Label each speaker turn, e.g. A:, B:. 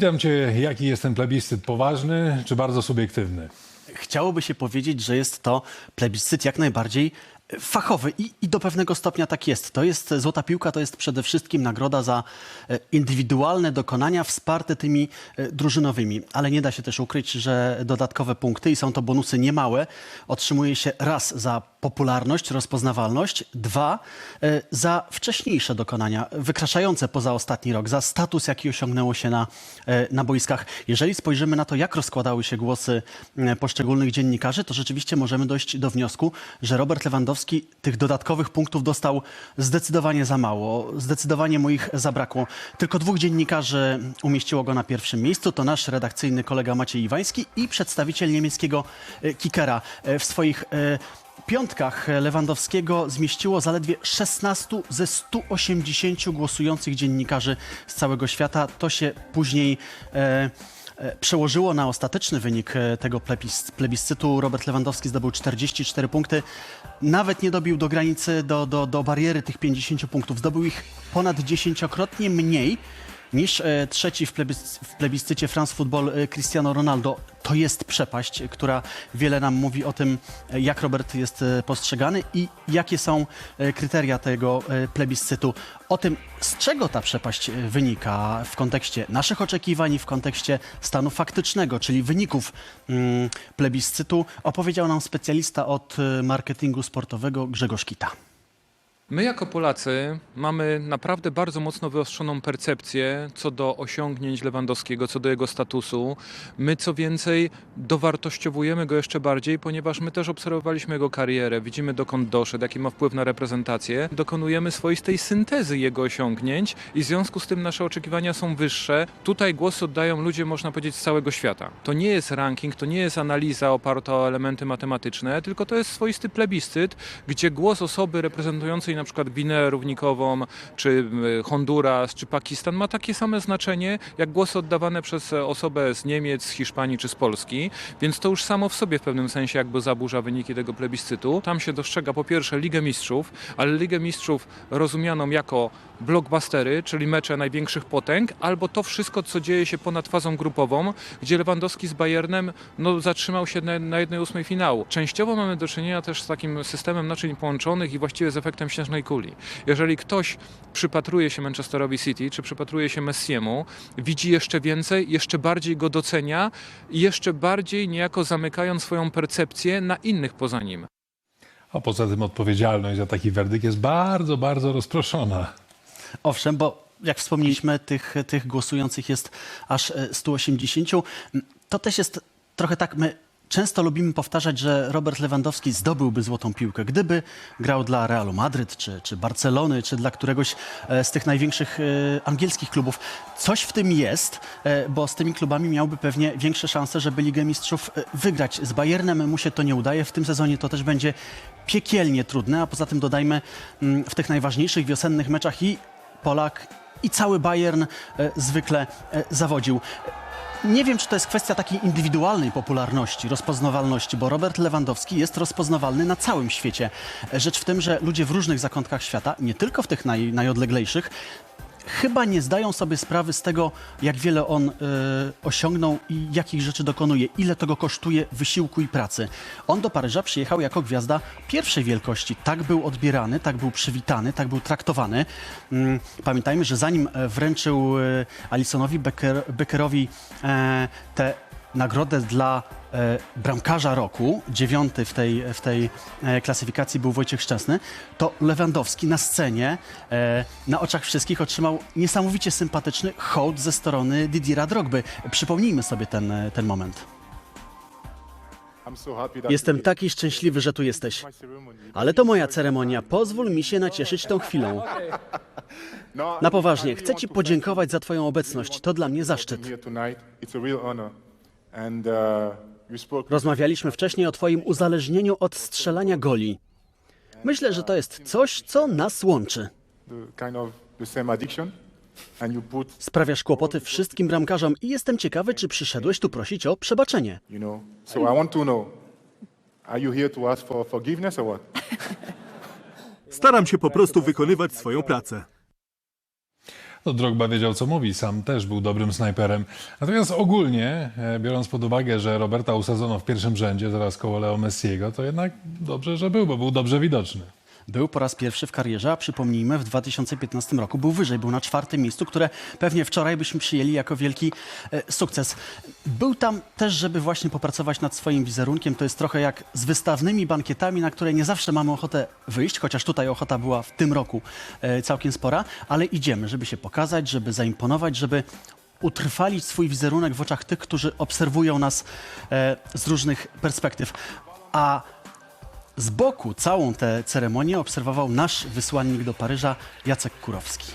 A: Pytam cię, jaki jest ten plebiscyt? Poważny czy bardzo subiektywny?
B: Chciałoby się powiedzieć, że jest to plebiscyt jak najbardziej fachowy i, i do pewnego stopnia tak jest. To jest Złota Piłka, to jest przede wszystkim nagroda za e, indywidualne dokonania wsparte tymi e, drużynowymi. Ale nie da się też ukryć, że dodatkowe punkty i są to bonusy niemałe otrzymuje się raz za popularność, rozpoznawalność, dwa e, za wcześniejsze dokonania wykraczające poza ostatni rok, za status, jaki osiągnęło się na, e, na boiskach. Jeżeli spojrzymy na to, jak rozkładały się głosy poszczególnych dziennikarzy, to rzeczywiście możemy dojść do wniosku, że Robert Lewandowski tych dodatkowych punktów dostał zdecydowanie za mało. Zdecydowanie mu ich zabrakło. Tylko dwóch dziennikarzy umieściło go na pierwszym miejscu. To nasz redakcyjny kolega Maciej Iwański i przedstawiciel niemieckiego e, kickera. E, W swoich piątkach Lewandowskiego zmieściło zaledwie 16 ze 180 głosujących dziennikarzy z całego świata. To się później e, e, przełożyło na ostateczny wynik e, tego plebis- plebiscytu. Robert Lewandowski zdobył 44 punkty. Nawet nie dobił do granicy, do, do, do bariery tych 50 punktów. Zdobył ich ponad dziesięciokrotnie mniej niż e, trzeci w, w plebiscycie France Football e, Cristiano Ronaldo. To jest przepaść, która wiele nam mówi o tym, e, jak Robert jest postrzegany i jakie są kryteria tego plebiscytu. O tym, z czego ta przepaść wynika w kontekście naszych oczekiwań i w kontekście stanu faktycznego, czyli wyników mm, plebiscytu, opowiedział nam specjalista od marketingu sportowego Grzegorz Kita.
C: My jako Polacy mamy naprawdę bardzo mocno wyostrzoną percepcję co do osiągnięć Lewandowskiego, co do jego statusu. My co więcej dowartościowujemy go jeszcze bardziej, ponieważ my też obserwowaliśmy jego karierę, widzimy dokąd doszedł, jaki ma wpływ na reprezentację. Dokonujemy swoistej syntezy jego osiągnięć i w związku z tym nasze oczekiwania są wyższe. Tutaj głos oddają ludzie, można powiedzieć, z całego świata. To nie jest ranking, to nie jest analiza oparta o elementy matematyczne, tylko to jest swoisty plebiscyt, gdzie głos osoby reprezentującej na przykład Gwineę Równikową, czy y, Honduras, czy Pakistan ma takie same znaczenie, jak głosy oddawane przez osobę z Niemiec, z Hiszpanii czy z Polski, więc to już samo w sobie w pewnym sensie jakby zaburza wyniki tego plebiscytu. Tam się dostrzega po pierwsze Ligę Mistrzów, ale Ligę Mistrzów rozumianą jako blockbustery, czyli mecze największych potęg, albo to wszystko, co dzieje się ponad fazą grupową, gdzie Lewandowski z Bayernem no, zatrzymał się na, na jednej ósmej finału. Częściowo mamy do czynienia też z takim systemem naczyń połączonych i właściwie z efektem śnieżnej kuli. Jeżeli ktoś przypatruje się Manchesterowi City, czy przypatruje się Messiemu, widzi jeszcze więcej, jeszcze bardziej go docenia i jeszcze bardziej niejako zamykając swoją percepcję na innych poza nim.
A: A poza tym odpowiedzialność za taki werdykt jest bardzo, bardzo rozproszona.
B: Owszem, bo jak wspomnieliśmy, tych, tych głosujących jest aż e, 180. To też jest trochę tak, my często lubimy powtarzać, że Robert Lewandowski zdobyłby złotą piłkę, gdyby grał dla Realu Madryt, czy, czy Barcelony, czy dla któregoś e, z tych największych e, angielskich klubów. Coś w tym jest, e, bo z tymi klubami miałby pewnie większe szanse, żeby Ligę Mistrzów wygrać. Z Bayernem mu się to nie udaje. W tym sezonie to też będzie piekielnie trudne, a poza tym dodajmy mm, w tych najważniejszych wiosennych meczach i Polak i cały Bayern zwykle zawodził. Nie wiem, czy to jest kwestia takiej indywidualnej popularności, rozpoznawalności, bo Robert Lewandowski jest rozpoznawalny na całym świecie. Rzecz w tym, że ludzie w różnych zakątkach świata, nie tylko w tych naj, najodleglejszych, chyba nie zdają sobie sprawy z tego, jak wiele on e, osiągnął i jakich rzeczy dokonuje, ile tego kosztuje wysiłku i pracy. On do Paryża przyjechał jako gwiazda pierwszej wielkości. Tak był odbierany, tak był przywitany, tak był traktowany. Mm, Pamiętajmy, że zanim e, wręczył e, Alisonowi Becker, Beckerowi e, tę nagrodę dla e, bramkarza roku, dziewiąty w tej, w tej e, klasyfikacji był Wojciech Szczesny, to Lewandowski na scenie, e, na oczach wszystkich otrzymał niesamowicie sympatyczny hołd ze strony Didiera Drogby. Przypomnijmy sobie ten, e, ten moment.
D: Jestem taki szczęśliwy, że tu jesteś. Ale to moja ceremonia. Pozwól mi się nacieszyć tą chwilą.
E: Na poważnie, chcę Ci podziękować za Twoją obecność. To dla mnie zaszczyt.
D: Rozmawialiśmy wcześniej o Twoim uzależnieniu od strzelania goli. Myślę, że to jest coś, co nas łączy. Sprawiasz kłopoty wszystkim bramkarzom i jestem ciekawy, czy przyszedłeś tu prosić o przebaczenie.
F: Staram się po prostu wykonywać swoją pracę.
A: No, Drogba wiedział, co mówi, sam też był dobrym snajperem. Natomiast ogólnie, e, biorąc pod uwagę, że Roberta usadzono w pierwszym rzędzie, zaraz koło Leo Messiego, to jednak dobrze, że był, bo był dobrze widoczny.
B: Był po raz pierwszy w karierze, a przypomnijmy, w 2015 roku był wyżej, był na czwartym miejscu, które pewnie wczoraj byśmy przyjęli jako wielki e, sukces. Był tam też, żeby właśnie popracować nad swoim wizerunkiem. To jest trochę jak z wystawnymi bankietami, na które nie zawsze mamy ochotę wyjść, chociaż tutaj ochota była w tym roku e, całkiem spora, ale idziemy, żeby się pokazać, żeby zaimponować, żeby utrwalić swój wizerunek w oczach tych, którzy obserwują nas e, z różnych perspektyw. A z boku całą tę ceremonię obserwował nasz wysłannik do Paryża, Jacek Kurowski.